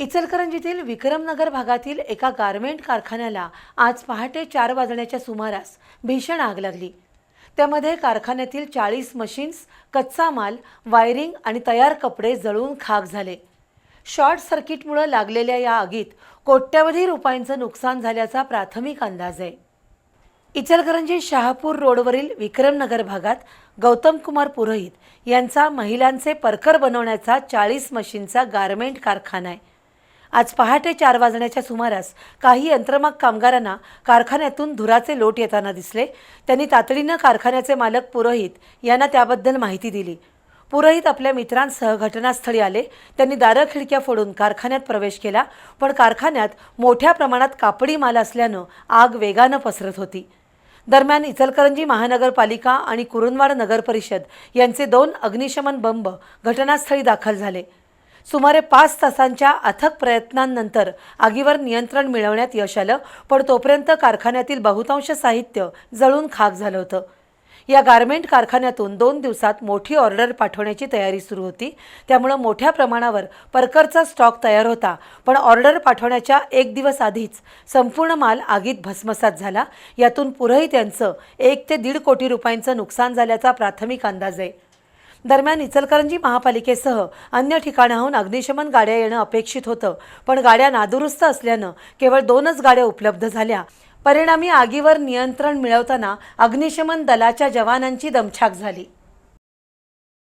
इचलकरंजीतील विक्रमनगर भागातील एका गारमेंट कारखान्याला आज पहाटे चार वाजण्याच्या सुमारास भीषण आग लागली. त्यामध्ये कारखान्यातील चाळीस मशीन्स कच्चा माल वायरिंग आणि तयार कपडे जळून खाक झाले. शॉर्ट सर्किटमुळे लागलेल्या या आगीत कोट्यवधी रुपयांचं नुकसान झाल्याचा प्राथमिक अंदाज आहे. इचलकरंजी शहापूर रोडवरील विक्रमनगर भागात गौतम कुमार पुरोहित यांचा महिलांचे परकर बनवण्याचा चाळीस मशीनचा गारमेंट कारखाना आहे. आज पहाटे चार वाजण्याच्या सुमारास काही यंत्रमाग कामगारांना कारखान्यातून धुराचे लोट येताना दिसले. त्यांनी तातडीनं कारखान्याचे मालक पुरोहित यांना त्याबद्दल माहिती दिली. पुरोहित आपल्या मित्रांसह घटनास्थळी आले. त्यांनी दारं खिडक्या फोडून कारखान्यात प्रवेश केला पण कारखान्यात मोठ्या प्रमाणात कापडी माल असल्यानं आग वेगानं पसरत होती. दरम्यान इचलकरंजी महानगरपालिका आणि कुरुंदवाड नगर परिषद यांचे दोन अग्निशमन बंब घटनास्थळी दाखल झाले. सुमारे पाच तासांच्या अथक प्रयत्नांनंतर आगीवर नियंत्रण मिळवण्यात यश आलं पण तोपर्यंत कारखान्यातील बहुतांश साहित्य जळून खाक झालं होतं. या गारमेंट कारखान्यातून दोन दिवसात मोठी ऑर्डर पाठवण्याची तयारी सुरू होती. त्यामुळं मोठ्या प्रमाणावर परकरचा स्टॉक तयार होता पण ऑर्डर पाठवण्याच्या एक दिवस आधीच संपूर्ण माल आगीत भस्मसात झाला. यातून पुरही त्यांचं एक ते दीड कोटी रुपयांचं नुकसान झाल्याचा प्राथमिक अंदाज आहे. दरम्यान इचलकरंजी महापालिकेसह अन्य ठिकाणाहून अग्निशमन गाड्या येणं अपेक्षित होतं. पण गाड्या नादुरुस्त असल्यानं केवळ दोनच गाड्या उपलब्ध झाल्या. परिणामी आगीवर नियंत्रण मिळवताना अग्निशमन दलाच्या जवानांची दमछाक झाली.